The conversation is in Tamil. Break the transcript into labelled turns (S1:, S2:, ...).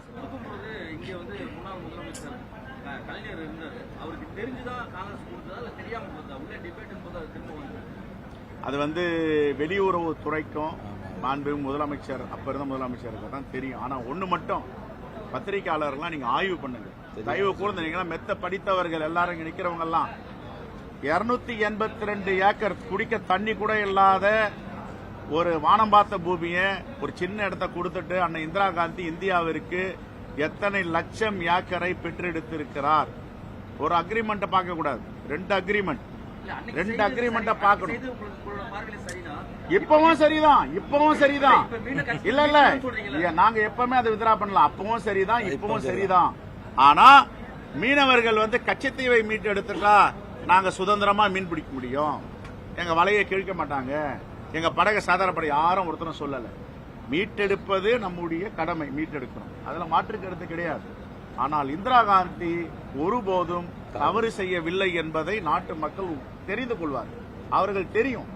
S1: காங்கிரஸ் கொடுக்கும்போது இங்க வந்து முன்னாள் முதலமைச்சர் கலைஞர் இருந்தாரு. அவருக்கு தெரிஞ்சுதான் காங்கிரஸ் கொடுத்ததா இல்ல தெரியாம கொடுத்ததா? உள்ள டிபேட் போது அது திரும்ப வந்து
S2: அது வந்து வெளியுறவு துறைக்கும் மாண்பு முதலமைச்சர் அப்ப இருந்த முதலமைச்சருக்கு தான் தெரியும். ஆனா ஒண்ணு மட்டும் பத்திரிகையாளர்லாம் நீங்க ஆய்வு பண்ணுங்க. தயவு கூர்ந்து நீங்க மெத்த படித்தவர்கள் எல்லாரும் எல்லாம். இருநூத்தி எண்பத்தி ரெண்டு ஏக்கர் குடிக்க தண்ணி கூட இல்லாத ஒரு வானம் பார்த்த பூமியை ஒரு சின்ன இடத்த கொடுத்துட்டு அண்ணன் இந்திரா காந்தி இந்தியாவிற்கு எத்தனை லட்சம் ஏக்கரை பெற்றெடுத்திருக்கிறார்? ஒரு அக்ரிமெண்ட் பார்க்க கூடாது. ரெண்டு அக்ரிமெண்ட் ரெண்டு
S1: பார்வையில சரிதான்.
S2: இப்பவும் சரிதான். இப்பவும் சரிதான். இல்ல? இல்ல, நாங்க எப்பவுமே அதை வித்ரா பண்ணலாம். அப்பவும் சரிதான் இப்பவும் சரிதான். ஆனா மீனவர்கள் வந்து கச்சத்தீவை மீட்டு எடுத்துட்டா நாங்க சுதந்திரமா மீன் பிடிக்க முடியும். எங்க வலையை கிழிக்க மாட்டாங்க. எங்கள் படகை சாதாரண படை யாரும் ஒருத்தரும் சொல்லலை. மீட்டெடுப்பது நம்முடைய கடமை மீட்டெடுக்கணும். அதில் மாற்று கருத்து கிடையாது. ஆனால் இந்திரா காந்தி ஒருபோதும் தவறு செய்யவில்லை என்பதை நாட்டு மக்கள் தெரிந்து கொள்வார்கள். அவர்கள் தெரியும்.